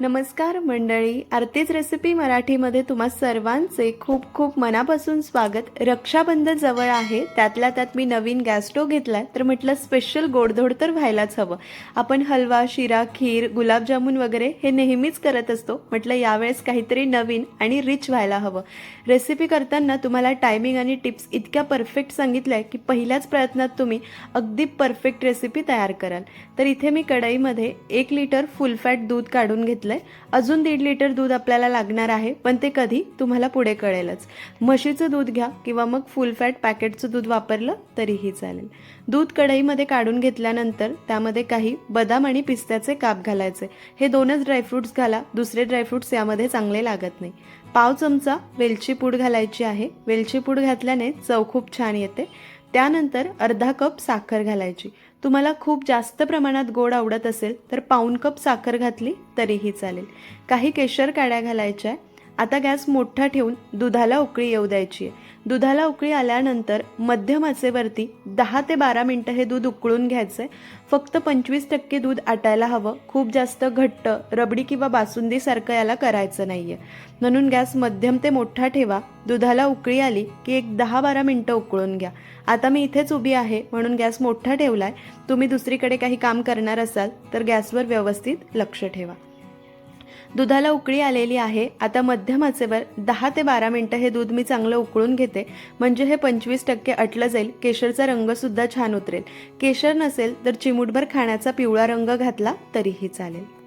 नमस्कार मंडळी आरतीच रेसिपी मराठीमध्ये तुम्हा सर्वांचे खूप खूप मनापासून स्वागत. रक्षाबंधन जवळ आहे त्यातल्या त्यात मी नवीन गॅस स्टोव घेतलाय तर म्हटलं स्पेशल गोडधोड तर व्हायलाच हवं. आपण हलवा शिरा खीर गुलाबजामुन वगैरे हे नेहमीच करत असतो म्हटलं यावेळेस काहीतरी नवीन आणि रिच व्हायला हवं. रेसिपी करताना तुम्हाला टायमिंग आणि टिप्स इतक्या परफेक्ट सांगितल्या की पहिल्याच प्रयत्नात तुम्ही अगदी परफेक्ट रेसिपी तयार कराल. तर इथे मी कढईमध्ये एक लिटर फुल फॅट दूध काढून घेतलंय. अजून दीड लिटर दूध आपल्याला लागणार आहे पण ते कधी तुम्हाला पुढे कळेलच. म्हशीचं दूध घ्या किंवा मग फुल फॅट पॅकेटचं दूध वापरलं तरीही चालेल. दूध कढईमध्ये काढून घेतल्यानंतर त्यामध्ये काही बदाम आणि पिस्त्याचे काप घालायचे. हे दोनच ड्रायफ्रुट्स घाला दुसरे ड्रायफ्रुट्स यामध्ये चांगले लागत नाही. पाव चमचा वेलची पूड घालायची आहे. वेलची पूड घातल्याने चव खूप छान येते. त्यानंतर अर्धा कप साखर घालायची. तुम्हाला खूप जास्त प्रमाणात गोड आवडत असेल तर पाऊण कप साखर घातली तरीही चालेल. काही केशर काड्या घालायच्या आहे आता गॅस मोठा ठेवून दुधाला उकळी येऊ द्यायची आहे. दुधाला उकळी आल्यानंतर मध्यम आचेवरती दहा ते बारा मिनटं हे दूध उकळून घ्यायचं. आहे फक्त पंचवीस टक्के दूध आटायला हवं. खूप जास्त घट्ट रबडी किंवा बासुंदीसारखं याला करायचं नाही आहे म्हणून गॅस मध्यम ते मोठा ठेवा. दुधाला उकळी आली की एक दहा बारा मिनटं उकळून घ्या. आता मी इथेच उभी आहे. म्हणून गॅस मोठा आहे तुम्ही दुसरीकडे काही काम करणार असाल तर गॅसवर व्यवस्थित लक्ष ठेवा. दुधाला उकळी आलेली आहे. आता मध्यम आचेवर दहा ते बारा मिनटं हे दूध मी चांगलं उकळून घेते. म्हणजे हे पंचवीस टक्के अटलं जाईल. केशरचा रंगसुद्धा छान उतरेल. केशर नसेल तर चिमूटभर खाण्याचा पिवळा रंग घातला तरीही चालेल.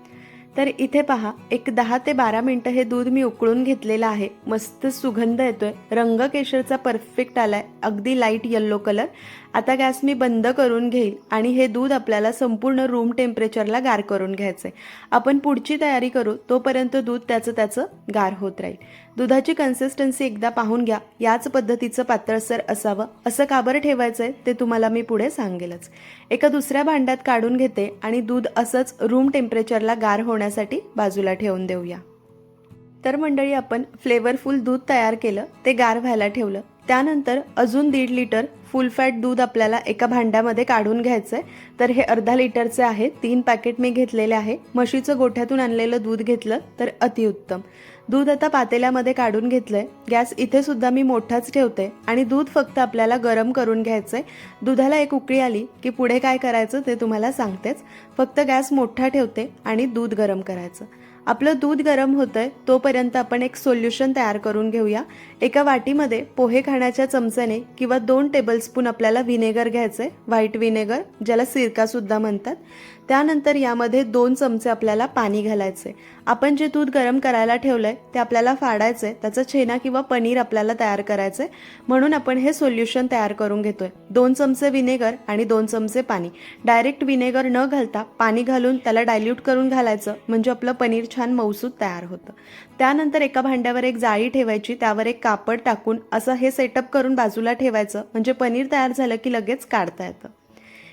तर इथे पहा एक दहा ते बारा मिनटं हे दूध मी उकळून घेतलेलं आहे. मस्त सुगंध येतोय. रंग केशरचा परफेक्ट आलाय. अगदी लाइट येल्लो कलर आता गॅस मी बंद करून घेईल आणि हे दूध आपल्याला संपूर्ण रूम टेम्परेचरला गार करून घ्यायचंय. आपण पुढची तयारी करू तोपर्यंत दूध त्याचं त्याचं गार होत राहील. दुधाची कन्सिस्टन्सी एकदा पाहून घ्या. याच पद्धतीचं पातळसर असावं. असं काबर आहे ते तुम्हाला मी पुढे सांगेलच. एका दुसऱ्या भांड्यात काढून घेते आणि दूध असंच रूम टेम्परेचरला गार होण्यासाठी बाजूला ठेवून देऊया. तर मंडळी आपण फ्लेवरफुल दूध तयार केलं ते गार व्हायला ठेवलं. त्यानंतर अजून दीड लिटर फुल फॅट दूध आपल्याला एका भांड्यामध्ये काढून घ्यायचं आहे तर हे अर्धा लिटरचे आहे. तीन पॅकेट मी घेतलेले आहे. म्हशीचं गोठ्यातून आणलेलं दूध घेतलं तर अतिउत्तम. दूध आता पातेल्यामध्ये काढून घेतलंय. गॅस इथे सुद्धा मी मोठाच ठेवते. आणि दूध फक्त आपल्याला गरम करून घ्यायचंय. दुधाला एक उकळी आली की पुढे काय करायचं ते तुम्हाला सांगतेच. फक्त गॅस मोठा ठेवते आणि दूध गरम करायचं. आपलं दूध गरम होतंय तोपर्यंत आपण एक सोल्युशन तयार करून घेऊया. एका वाटीमध्ये पोहे खाण्याच्या चमच्याने किंवा दोन टेबलस्पून आपल्याला व्हिनेगर घ्यायचंय व्हाईट व्हिनेगर ज्याला सिरकासुद्धा म्हणतात. त्यानंतर यामध्ये दोन चमचे आपल्याला पाणी घालायचे. आपण जे दूध गरम करायला ठेवलंय ते आपल्याला फाडायचं आहे त्याचा छेना किंवा पनीर आपल्याला तयार करायचं. आहे म्हणून आपण हे सोल्युशन तयार करून घेतोय. दोन चमचे विनेगर आणि दोन चमचे पाणी. डायरेक्ट विनेगर न घालता पाणी घालून त्याला डायल्यूट करून घालायचं म्हणजे आपलं पनीर छान मौसूद तयार होतं. त्यानंतर एका भांड्यावर एक जाळी ठेवायची त्यावर एक कापड टाकून असं हे सेटअप करून बाजूला ठेवायचं. म्हणजे पनीर तयार झालं की लगेच काढता येतं.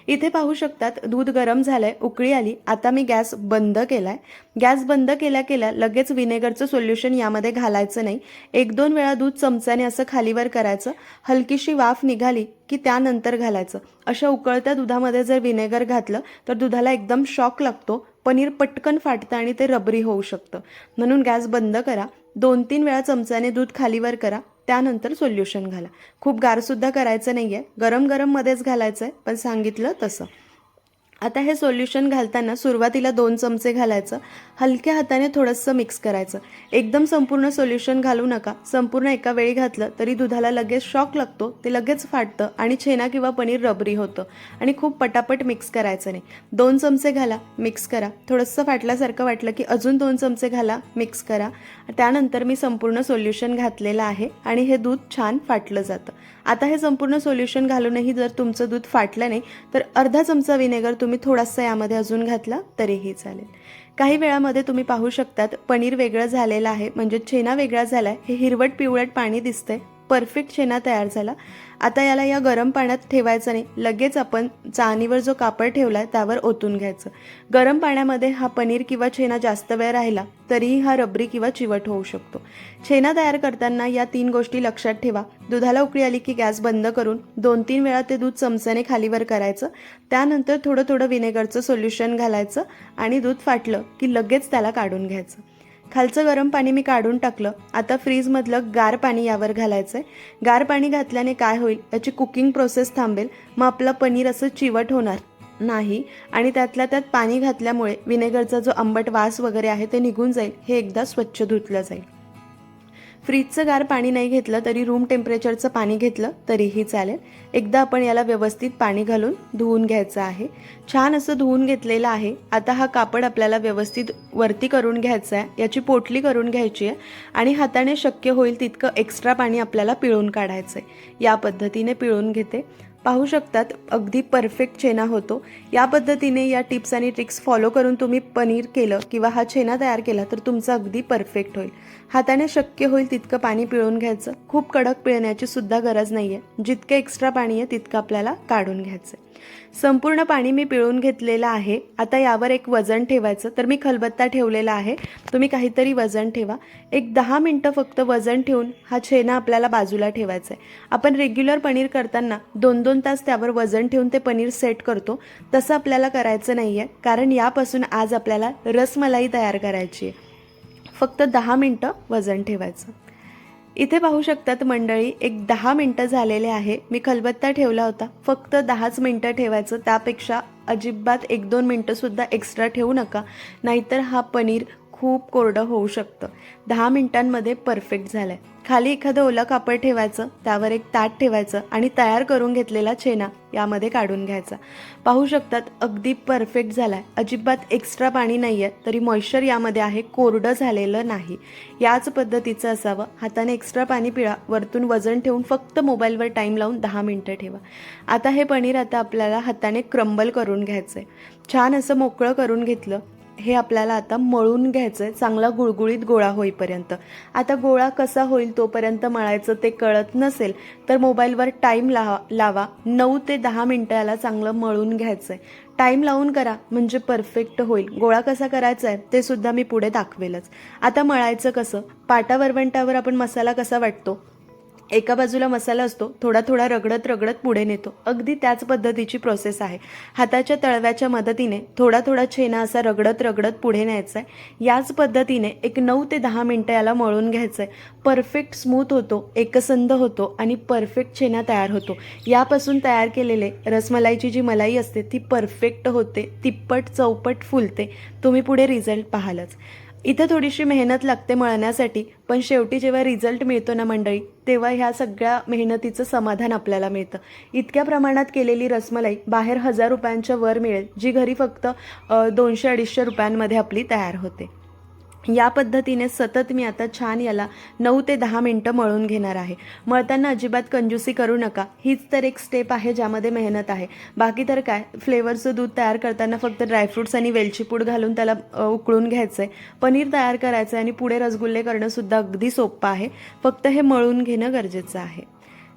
इथे पाहू शकतात दूध गरम झालंय उकळी आली. आता मी गॅस बंद केलाय. गॅस बंद केल्या केल्या लगेच विनेगरचं सोल्युशन यामध्ये घालायचं नाही. एक दोन वेळा दूध चमच्याने असं खालीवर करायचं. हलकीशी वाफ निघाली की त्यानंतर घालायचं. अशा उकळत्या दुधामध्ये जर विनेगर घातलं तर दुधाला एकदम शॉक लागतो. पनीर पटकन फाटतं आणि ते रबरी होऊ शकतं. म्हणून गॅस बंद करा. दोन तीन वेळा चमच्याने दूध खालीवर करा. त्यानंतर सोल्युशन घाला. खूप गारसुद्धा करायचं नाही आहे गरम गरममध्येच घालायचं आहे पण सांगितलं तसं. आता हे सोल्युशन घालताना सुरुवातीला दोन चमचे घालायचं. हलक्या हाताने थोडंसं मिक्स करायचं. एकदम संपूर्ण सोल्युशन घालू नका. संपूर्ण एका वेळी घातलं तरी दुधाला लगेच शॉक लागतो. ते लगेच फाटतं आणि छेना किंवा पनीर रबरी होतं. आणि खूप पटापट मिक्स करायचं नाही. दोन चमचे घाला मिक्स करा. थोडंसं फाटल्यासारखं वाटलं की अजून दोन चमचे घाला मिक्स करा. त्यानंतर मी संपूर्ण सोल्युशन घातलेलं आहे आणि हे दूध छान फाटलं जातं. आता हे संपूर्ण सोल्युशन घालूनही जर तुमचं दूध फाटलं नाही तर अर्धा चमचा विनेगर तुम्ही थोडासा यामध्ये अजून घातला तरीही चालेल. काही वेळामध्ये तुम्ही पाहू शकतात पनीर वेगळं झालेलं आहे म्हणजे छेना वेगळा झाला आहे हे हिरवट पिवळट पाणी दिसतंय. परफेक्ट छेना तयार झाला. आता याला या गरम पाण्यात ठेवायचं नाही. लगेच आपण चाळणीवर जो कापड ठेवला आहे त्यावर ओतून घ्यायचं. गरम पाण्यामध्ये हा पनीर किंवा छेना जास्त वेळ राहिला तरीही हा रबरी किंवा चिवट होऊ शकतो. छेना तयार करताना या तीन गोष्टी लक्षात ठेवा. दुधाला उकळी आली की गॅस बंद करून दोन तीन वेळा ते दूध चमच्याने खालीवर करायचं. त्यानंतर थोडं थोडं विनेगरचं सोल्युशन घालायचं आणि दूध फाटलं की लगेच त्याला काढून घ्यायचं. खालचं गरम पाणी मी काढून टाकलं. आता फ्रीजमधलं गार पाणी यावर घालायचं आहे गार पाणी घातल्याने काय होईल? याची कुकिंग प्रोसेस थांबेल. मग आपलं पनीर असं चिवट होणार नाही आणि त्यातल्या त्यात पाणी घातल्यामुळे विनेगरचा जो आंबट वास वगैरे आहे ते निघून जाईल. हे एकदा स्वच्छ धुतलं जाईल. फ्रीजचं गार पाणी नाही घेतलं तरी रूम टेम्परेचरचं पाणी घेतलं तरीही चालेल. एकदा आपण याला व्यवस्थित पाणी घालून धुवून घ्यायचं आहे. छान असं धुवून घेतलेलं आहे. आता हा कापड आपल्याला व्यवस्थित वरती करून घ्यायचा आहे. याची पोटली करून घ्यायची आहे. आणि हाताने शक्य होईल तितकं एक्स्ट्रा पाणी आपल्याला पिळून काढायचं आहे या पद्धतीने पिळून घेते. पाहू शकतात. अगदी परफेक्ट छेना होतो. या पद्धतीने या टिप्स आणि ट्रिक्स फॉलो करून तुम्ही पनीर केलं किंवा हा छेना तयार केला तर तुमचं अगदी परफेक्ट होईल. हाताने शक्य होईल तितकं पाणी पिळून घ्यायचं. खूप कडक पिळण्याची सुद्धा गरज नाही आहे जितकं एक्स्ट्रा पाणी आहे तितकं आपल्याला काढून घ्यायचं संपूर्ण पाणी मी पिळून घेतलेलं आहे. आता यावर एक वजन ठेवायचं. तर मी खलबत्ता ठेवलेला आहे. तुम्ही काहीतरी वजन ठेवा. एक दहा मिनटं फक्त वजन ठेवून हा छेना आपल्याला बाजूला ठेवायचा आहे आपण रेग्युलर पनीर करताना दोन दोन तास त्यावर वजन ठेवून ते पनीर सेट करतो. तसं आपल्याला करायचं नाही आहे कारण यापासून आज आपल्याला रसमलाई तयार करायची आहे फक्त दहा मिनटं वजन ठेवायचं. इथे पाहू शकतात मंडळी एक दहा मिनटं झालेले आहे. मी खलबत्ता ठेवला होता. फक्त दहाच मिनटं ठेवायचं. त्यापेक्षा अजिबात एक दोन मिनटंसुद्धा एक्स्ट्रा ठेवू नका. नाहीतर हा पनीर खूप कोरडं होऊ शकतं. दहा मिनटांमध्ये परफेक्ट झालं आहे खाली एखादं ओलं कापड ठेवायचं त्यावर एक ताट ठेवायचं आणि तयार करून घेतलेला छेना यामध्ये काढून घ्यायचा. पाहू शकतात अगदी परफेक्ट झाला आहे अजिबात एक्स्ट्रा पाणी नाही आहे तरी मॉइश्चर यामध्ये आहे कोरडं झालेलं नाही. याच पद्धतीचं असावं. हाताने एक्स्ट्रा पाणी पिळा वरतून वजन ठेवून फक्त मोबाईलवर टाईम लावून दहा मिनटं ठेवा. आता हे पनीर आता आपल्याला हाताने क्रंबल करून घ्यायचं आहे छान असं मोकळं करून घेतलं हे आपल्याला आता मळून घ्यायचं आहे चांगला गुळगुळीत गोळा होईपर्यंत. आता गोळा कसा होईल तोपर्यंत मळायचं ते कळत नसेल तर मोबाईलवर टाईम लावा लावा. नऊ ते दहा मिनटं याला चांगलं मळून घ्यायचं आहे टाईम लावून करा म्हणजे परफेक्ट होईल. गोळा कसा करायचा आहे ते सुद्धा मी पुढे दाखवेलच. आता मळायचं कसं? पाटा वरवंटावर आपण मसाला कसा वाटतो? एका बाजूला मसाला असतो थोडा थोडा रगडत रगडत पुढे नेतो. अगदी त्याच पद्धतीची प्रोसेस आहे. हाताच्या तळव्याच्या मदतीने थोडा थोडा छेना असा रगडत रगडत पुढे न्यायचा आहे. याच पद्धतीने एक नऊ ते दहा मिनटं याला मळून घ्यायचं आहे परफेक्ट स्मूथ होतो एकसंध होतो आणि परफेक्ट छेना तयार होतो. यापासून तयार केलेले रसमलाईची जी मलाई असते ती परफेक्ट होते तिप्पट चौपट फुलते. तुम्ही पुढे रिझल्ट पाहालच. इथं थोडीशी मेहनत लागते मळण्यासाठी पण शेवटी जेव्हा रिझल्ट मिळतो ना मंडळी तेव्हा ह्या सगळ्या मेहनतीचं समाधान आपल्याला मिळतं. इतक्या प्रमाणात केलेली रसमलाई बाहेर हजार रुपयांच्या वर मिळेल जी घरी फक्त दोनशे अडीचशे रुपयांमध्ये आपली तयार होते. या पद्धतीने सतत मी आता छान याला नऊ ते दहा मिनटं मळून घेणार आहे. मळताना अजिबात कंजूसी करू नका. हीच तर एक स्टेप आहे ज्यामध्ये मेहनत आहे. बाकी तर काय? फ्लेवरचं दूध तयार करताना फक्त ड्रायफ्रुट्स आणि वेलची पूड घालून त्याला उकळून घ्यायचं आहे पनीर तयार करायचं आहे आणि पुढे रसगुल्ले करणंसुद्धा अगदी सोपं आहे. फक्त हे मळून घेणं गरजेचं आहे.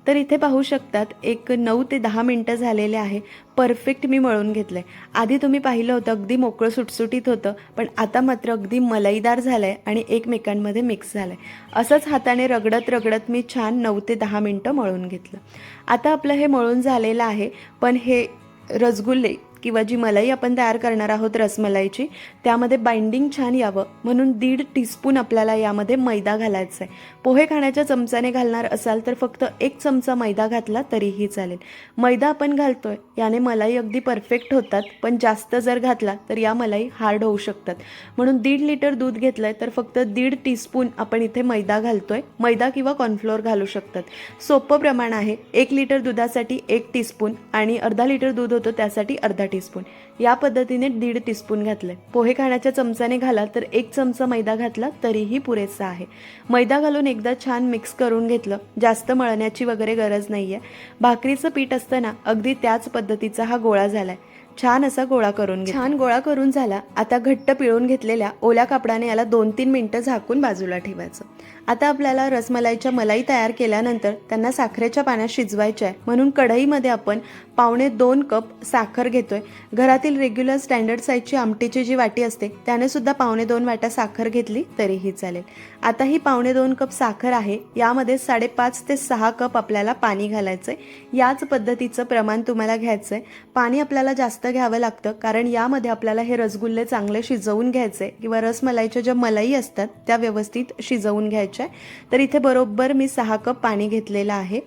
तर इथे पाहू शकतात एक नऊ ते दहा मिनटं झालेले आहे. परफेक्ट मी मळून घेतलं आहे आधी तुम्ही पाहिलं होतं अगदी मोकळं सुटसुटीत होतं पण आता मात्र अगदी मलईदार झालं आहे आणि एकमेकांमध्ये मिक्स झालं आहे असंच हाताने रगडत रगडत मी छान नऊ ते दहा मिनटं मळून घेतलं. आता आपलं हे मळून झालेलं आहे पण हे रसगुल्ले किंवा जी मलाई आपण तयार करणार आहोत रसमलाईची त्यामध्ये बाइंडिंग छान यावं. म्हणून दीड टीस्पून आपल्याला यामध्ये मैदा घालायचा आहे. पोहे खाण्याच्या चमच्याने घालणार असाल तर फक्त एक चमचा मैदा घातला तरीही चालेल. मैदा आपण घालतोय याने मलाई अगदी परफेक्ट होतात. पण जास्त जर घातला तर या मलाई हार्ड होऊ शकतात. म्हणून दीड लिटर दूध घेतलंय तर फक्त दीड टीस्पून आपण इथे मैदा घालतोय. मैदा किंवा कॉर्नफ्लोअर घालू शकतात. सोपं प्रमाण आहे. एक लिटर दुधासाठी एक टीस्पून आणि अर्धा लिटर दूध होतं त्यासाठी अर्धा टी टीस्पून. या पद्धतीने दीड टीस्पून घातलंय पोहे खाण्याच्या चमच्याने घाला तर एक चमचा मैदा घातला तरीही पुरेसा आहे. मैदा घालून एकदा छान मिक्स करून घेतलं. जास्त मळण्याची वगैरे गरज नाही आहे भाकरीचं पीठ असताना अगदी त्याच पद्धतीचा हा गोळा झालाय. छान असा गोळा करून घे छान गोळा करून झाला. आता घट्ट पिळून घेतलेल्या ओल्या कापडाने याला दोन तीन मिनटं झाकून बाजूला ठेवायचं. आता आपल्याला रसमलाईच्या मलाई तयार केल्यानंतर त्यांना साखरेच्या पाण्यात शिजवायच्या. आहे म्हणून कढईमध्ये आपण पावणे दोन कप साखर घेतोय. घरातील रेग्युलर स्टँडर्ड साईजची आमटीची जी वाटी असते त्याने सुद्धा पावणे दोन वाट्या साखर घेतली तरीही चालेल. आता ही पावणे दोन कप साखर आहे. यामध्ये साडेपाच ते सहा कप आपल्याला पाणी घालायचं आहे याच पद्धतीचं प्रमाण तुम्हाला घ्यायचं आहे पाणी आपल्याला जास्त घ्यावं लागतं कारण यामध्ये आपल्याला हे रसगुल्ले चांगले शिजवून घ्यायचे किंवा रसमलाईच्या ज्या मलाई असतात त्या व्यवस्थित शिजवून घ्यायच्या. आहे. तर इथे बरोबर मी सहा कप पाणी घेतलेलं आहे.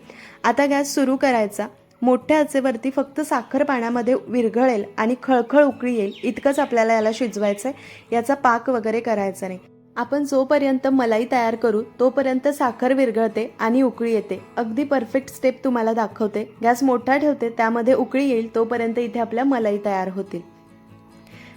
आता गॅस सुरू करायचा. मोठ्या आचेवरती फक्त साखर पाण्यामध्ये विरघळेल आणि खळखळ उकळी येईल. इतकंच आपल्याला याला शिजवायचं आहे याचा पाक वगैरे करायचा नाही. आपण जोपर्यंत मलाई तयार करू तोपर्यंत साखर विरघळते आणि उकळी येते. अगदी परफेक्ट स्टेप तुम्हाला दाखवते. गॅस मोठा ठेवते त्यामध्ये उकळी येईल तोपर्यंत इथे आपल्या मलाई तयार होतील.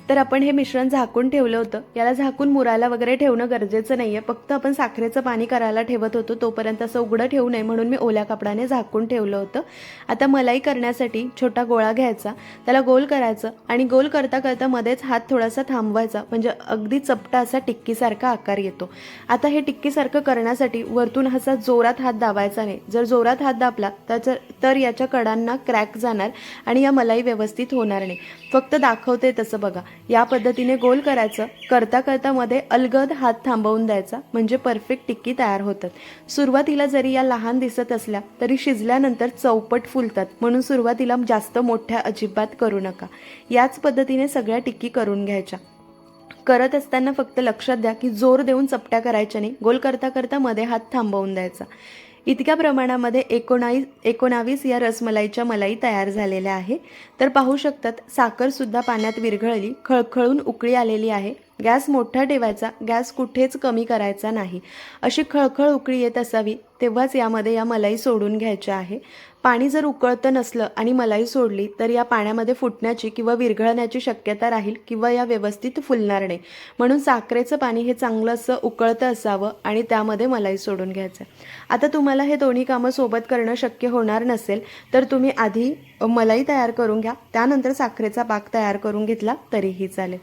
तर आपण हे मिश्रण झाकून ठेवलं होतं. याला झाकून मुरायला वगैरे ठेवणं गरजेचं नाहीये. फक्त आपण साखरेचं पाणी करायला ठेवत होतो. तोपर्यंत असं उघडं ठेवू नये म्हणून मी ओल्या कापडाने झाकून ठेवलं होतं. आता मलाई करण्यासाठी छोटा गोळा घ्यायचा. त्याला गोल करायचं आणि गोल करता करता मध्येच हात थोडासा थांबवायचा. म्हणजे अगदी चपटा असा टिक्कीसारखा आकार येतो. आता हे टिक्कीसारखं करण्यासाठी वरतून असा जोरात हात दाबायचा नाही. जर जोरात हात दाबला तर तर याच्या कडांना क्रॅक जाणार आणि या मलाई व्यवस्थित होणार नाही. फक्त दाखवते तसं बघा. या पद्धतीने गोल करायचं. करता करता मध्ये अलगद हात थांबवून द्यायचा. म्हणजे परफेक्ट टिक्की तयार होतात. सुरुवातीला जरी या लहान दिसत असल्या तरी शिजल्यानंतर चौपट फुलतात. म्हणून सुरुवातीला जास्त मोठ्या अजिबात करू नका. याच पद्धतीने सगळ्या टिक्की करून घ्यायच्या. करत असताना फक्त लक्षात द्या की जोर देऊन चपट्या करायच्या नाही. गोल करता करता मध्ये हात थांबवून द्यायचा. इतक्या प्रमाणामध्ये एकोणावीस एकोणावीस या रसमलाईच्या मलाई तयार झालेल्या आहे. तर पाहू शकतात साखरसुद्धा पाण्यात विरघळली खळखळून उकळी आलेली आहे. गॅस मोठा ठेवायचा गॅस कुठेच कमी करायचा नाही. अशी खळखळ उकळी येत असावी. तेव्हाच यामध्ये या मलाई सोडून घ्यायच्या आहे. पाणी जर उकळतं नसलं आणि मलाई सोडली तर या पाण्यामध्ये फुटण्याची किंवा विरघळण्याची शक्यता राहील किंवा या व्यवस्थित फुलणार नाही. म्हणून साखरेचं पाणी हे चांगलं असं उकळतं असावं आणि त्यामध्ये मलाई सोडून घ्यायचं. आता तुम्हाला हे दोन्ही कामं सोबत करणं शक्य होणार नसेल तर तुम्ही आधी मलाई तयार करून घ्या. त्यानंतर साखरेचा पाक तयार करून घेतला तरीही चालेल.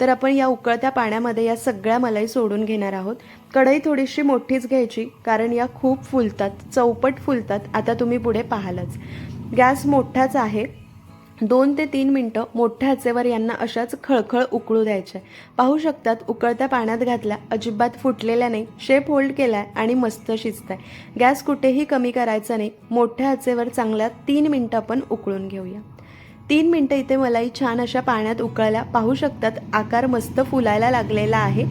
तर आपण या उकळत्या पाण्यामध्ये या सगळ्या मलाई सोडून घेणार आहोत. कढई थोडीशी मोठीच घ्यायची कारण या खूप फुलतात चौपट फुलतात. आता तुम्ही पुढे पाहालच. गॅस मोठाच आहे. दोन ते तीन मिनटं मोठ्या आचेवर यांना अशाच खळखळ उकळू द्यायच्या पाहू शकतात उकळत्या पाण्यात घातल्या अजिबात फुटलेल्या नाही शेप होल्ड केलाय आणि मस्त शिजताय. गॅस कुठेही कमी करायचा नाही. मोठ्या आचेवर चांगल्या तीन मिनटं आपण उकळून घेऊया. तीन मिनटं इथे मलाई छान अशा पाण्यात उकळल्या पाहू शकतात. आकार मस्त फुलायला लागलेला आहे.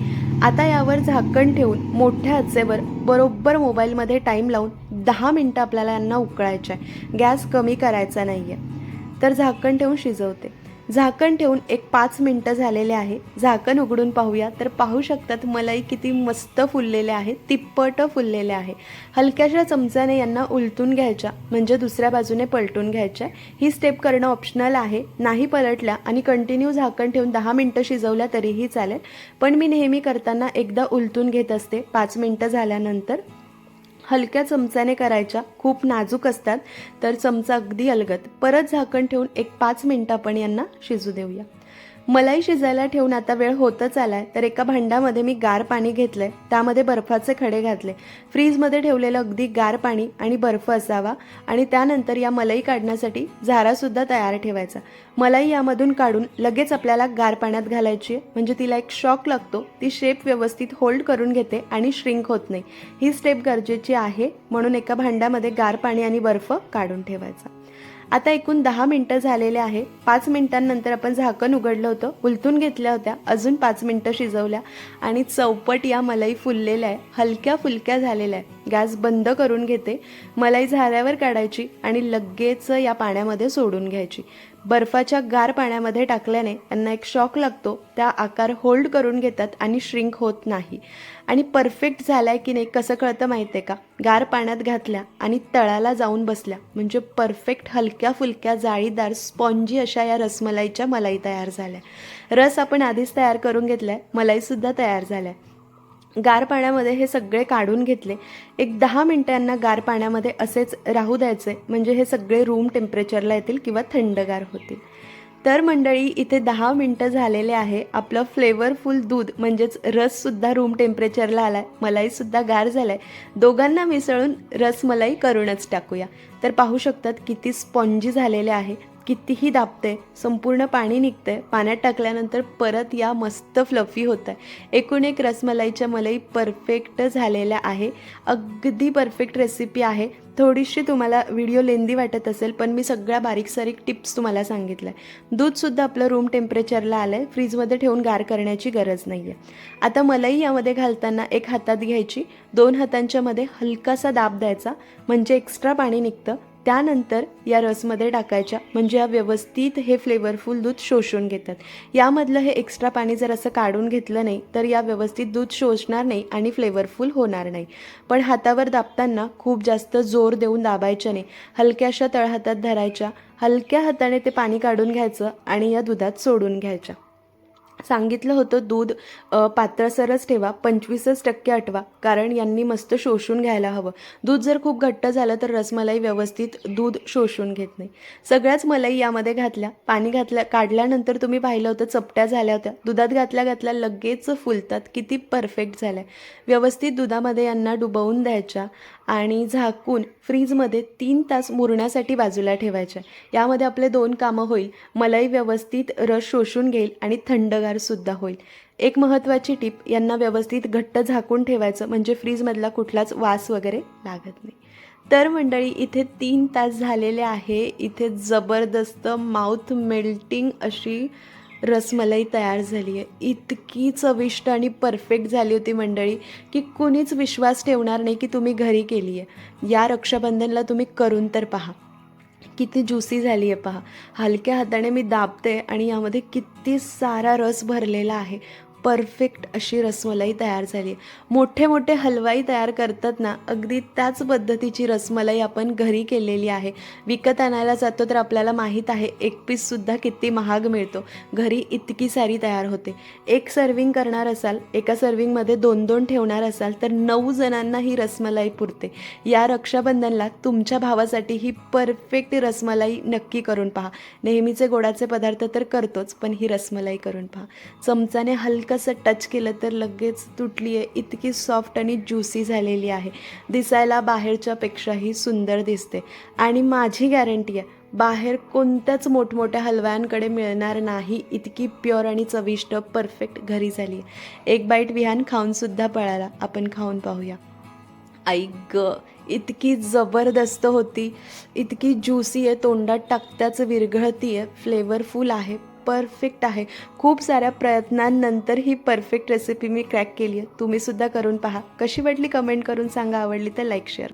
आता यावर झाकण ठेवून मोठ्या आचेवर बरोबर मोबाईलमध्ये टाईम लावून दहा मिनटं आपल्याला यांना उकळायचं आहे गॅस कमी करायचा नाही आहे तर झाकण ठेवून शिजवते. झाकण ठेवून एक पाच मिनटं झालेले आहे. झाकण उघडून पाहूया. तर पाहू शकतात मलाई किती मस्त फुललेले आहे तिप्पट फुललेले आहे. हलक्याशा चमच्याने यांना उलटून घ्यायच्या. म्हणजे दुसऱ्या बाजूने पलटून घ्यायच्या. ही स्टेप करणं ऑप्शनल आहे. नाही पलटल्या आणि कंटिन्यू झाकण ठेवून दहा मिनटं शिजवल्या तरीही चालेल. पण मी नेहमी करताना एकदा उलटून घेत असते. पाच मिनटं झाल्यानंतर. हलक्या चमच्याने करायच्या खूप नाजूक असतात तर चमचा अगदी अलगत परत झाकण ठेवून एक पाच मिनटं आपण यांना शिजू देऊया. मलाई शिजायला ठेवून आता वेळ होतच आलाय. तर एका भांड्यामध्ये मी गार पाणी घेतलंय. त्यामध्ये बर्फाचे खडे घातले. फ्रीजमध्ये ठेवलेलं अगदी गार पाणी आणि बर्फ असावा आणि त्यानंतर या मलाई काढण्यासाठी झारासुद्धा तयार ठेवायचा. मलाई यामधून काढून लगेच आपल्याला गार पाण्यात घालायची आहे. म्हणजे तिला एक शॉक लागतो. ती शेप व्यवस्थित होल्ड करून घेते आणि श्रिंक होत नाही. ही स्टेप गरजेची आहे. म्हणून एका भांड्यामध्ये गार पाणी आणि बर्फ काढून ठेवायचा. आता एकूण दहा मिनटं झालेले आहे पाच मिनिटांनंतर आपण झाकण उघडलं होतं. उलटून घेतल्या होत्या. अजून पाच मिनटं शिजवल्या. आणि चौपट या मलाई फुललेल्या आहे हलक्या फुलक्या झालेल्या आहे गॅस बंद करून घेते. मलाई झाल्यावर काढायची आणि लगेच या पाण्यामध्ये सोडून घ्यायची. बर्फाच्या गार पाण्यामध्ये टाकल्याने त्यांना एक शॉक लागतो. त्या आकार होल्ड करून घेतात आणि श्रिंक होत नाही. आणि परफेक्ट झालाय की नाही कसं कळतं माहिती आहे का? गार पाण्यात घातल्या आणि तळाला जाऊन बसल्या. म्हणजे परफेक्ट हलक्या फुलक्या जाळीदार स्पॉन्जी अशा या रसमलाईच्या मलाई तयार झाल्या. रस आपण आधीच तयार करून घेतलाय. मलाईसुद्धा तयार झाल्या. गार पाण्यामध्ये हे सगळे काढून घेतले. एक दहा मिनटांना गार पाण्यामध्ये असेच राहू द्यायचे. म्हणजे हे सगळे रूम टेम्परेचरला येतील किंवा थंडगार होतील. तर मंडळी इथे दहा मिनटं झालेले आहे. आपलं फ्लेवरफुल दूध म्हणजेच रससुद्धा रूम टेम्परेचरला आला आहे मलाईसुद्धा गार झाला आहे दोघांना मिसळून रसमलाई करूनच टाकूया. तर पाहू शकतात किती स्पॉन्जी झालेले आहे. कितीही दाबते संपूर्ण पाणी निघते पाण्यात टाकल्यानंतर परत या मस्त फ्लफी होत आहे एकूण एक रसमलाईच्या मलई परफेक्ट झालेल्या आहे. अगदी परफेक्ट रेसिपी आहे. थोडीशी तुम्हाला व्हिडिओ लेंदी वाटत असेल पण मी सगळ्या बारीक सारीक टिप्स तुम्हाला सांगितलं आहे दूधसुद्धा आपलं रूम टेम्परेचरला आलं आहे फ्रीजमध्ये ठेवून गार करण्याची गरज नाही आहे आता मलई यामध्ये घालताना एक हातात घ्यायची. दोन हातांच्यामध्ये हलकासा दाब द्यायचा. म्हणजे एक्स्ट्रा पाणी निघतं. त्यानंतर या रसमध्ये टाकायच्या म्हणजे या व्यवस्थित हे फ्लेवरफुल दूध शोषून घेतात. यामधलं हे एक्स्ट्रा पाणी जर असं काढून घेतलं नाही तर या व्यवस्थित दूध शोषणार नाही आणि फ्लेवरफुल होणार नाही. पण हातावर दाबताना खूप जास्त जोर देऊन दाबायच्या नाही. हलक्याशा तळहातात धरायच्या. हलक्या हाताने ते पाणी काढून घ्यायचं आणि या दुधात सोडून घ्यायच्या. सांगितलं होतं दूध अ, पातळसरच ठेवा पंचवीसच टक्के आठवा कारण यांनी मस्त शोषून घ्यायला हवं. दूध जर खूप घट्ट झालं तर रसमलाई व्यवस्थित दूध शोषून घेत नाही. सगळ्याच मलाई यामध्ये घातल्या पाणी घातल्या काढल्यानंतर तुम्ही पाहिलं होतं चपट्या झाल्या होत्या. दुधात घातल्या घातल्या लगेच फुलतात किती परफेक्ट झाल्या. व्यवस्थित दुधामध्ये यांना डुबवून द्यायच्या. आणि झाकून फ्रीजमध्ये तीन तास मुरण्यासाठी बाजूला ठेवायच्या यामध्ये आपले दोन कामं होईल. मलाई व्यवस्थित रस शोषून घेईल आणि थंडगारसुद्धा होईल. एक महत्त्वाची टीप यांना व्यवस्थित घट्ट झाकून ठेवायचं म्हणजे फ्रीजमधला कुठलाच वास वगैरे लागत नाही. तर मंडळी इथे तीन तास झालेले आहे. इथे जबरदस्त माउथ मेल्टिंग अशी रसमलाई तयार झाली आहे. इतकी चविष्ट आणि परफेक्ट झाली होती मंडळी की कुणीच विश्वास ठेवणार नाही की तुम्ही घरी केली आहे. या रक्षाबंधनला तुम्ही करून तर पहा. किती ज्युसी झाली आहे पहा. हलक्या हाताने मी दाबते आणि यामध्ये किती सारा रस भरलेला आहे. परफेक्ट अशी रसमलाई तयार झाली. आहे मोठे मोठे हलवाई तयार करतात ना अगदी त्याच पद्धतीची रसमलाई आपण घरी केलेली आहे. विकत आणायला जातो तर आपल्याला माहीत आहे एक पीससुद्धा किती महाग मिळतो. घरी इतकी सारी तयार होते. एक सर्विंग करणार असाल एका सर्विंगमध्ये दोन दोन ठेवणार असाल तर नऊ जणांना ही रसमलाई पुरते. या रक्षाबंधनला तुमच्या भावासाठी ही परफेक्ट रसमलाई नक्की करून पहा. नेहमीचे गोडाचे पदार्थ तर करतोच पण ही रसमलाई करून पहा. चमचाने हलकंसं टच केलं तर लगेच तुटली आहे इतकी सॉफ्ट आणि ज्युसी झालेली आहे. दिसायला बाहेरच्यापेक्षाही सुंदर दिसते. आणि माझी गॅरंटी आहे बाहेर कोणत्याच मोठमोठ्या हलव्यांकडे मिळणार नाही. इतकी प्युअर आणि चविष्ट परफेक्ट घरी झाली आहे. एक बाईट विहान खाऊनसुद्धा पळाला. आपण खाऊन पाहूया. आई ग इतकी जबरदस्त होती. इतकी ज्युसी आहे तोंडात टाकत्याच विरघळती आहे फ्लेवरफुल आहे. परफेक्ट आहे. खूप साऱ्या प्रयत्नांनंतर ही परफेक्ट रेसिपी मी क्रॅक केली आहे. तुम्हीसुद्धा करून पहा. कशी वाटली कमेंट करून सांगा. आवडली तर लाईक शेअर